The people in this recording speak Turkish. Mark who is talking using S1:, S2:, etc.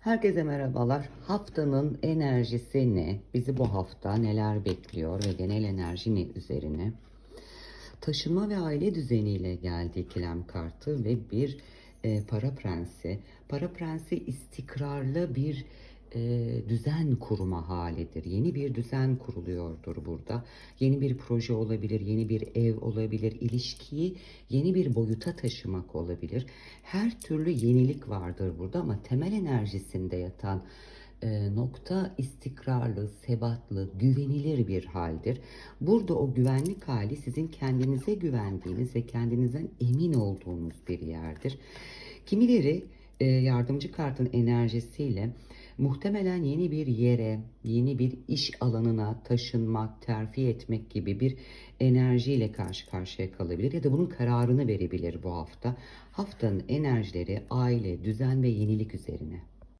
S1: Herkese merhabalar. Haftanın enerjisi ne? Bizi bu hafta neler bekliyor ve genel enerji ne üzerine? Taşınma ve aile düzeniyle geldi ikilem kartı ve bir e, para prensi. Para prensi istikrarlı bir e, düzen kurma halidir. Yeni bir düzen kuruluyordur burada. Yeni bir proje olabilir, yeni bir ev olabilir, ilişkiyi yeni bir boyuta taşımak olabilir. Her türlü yenilik vardır burada ama temel enerjisinde yatan e, nokta istikrarlı, sebatlı, güvenilir bir haldir. Burada o güvenlik hali sizin kendinize güvendiğiniz ve kendinizden emin olduğunuz bir yerdir. Kimileri e, yardımcı kartın enerjisiyle muhtemelen yeni bir yere, yeni bir iş alanına taşınmak, terfi etmek gibi bir enerjiyle karşı karşıya kalabilir ya da bunun kararını verebilir bu hafta. Haftanın enerjileri aile, düzen ve yenilik üzerine.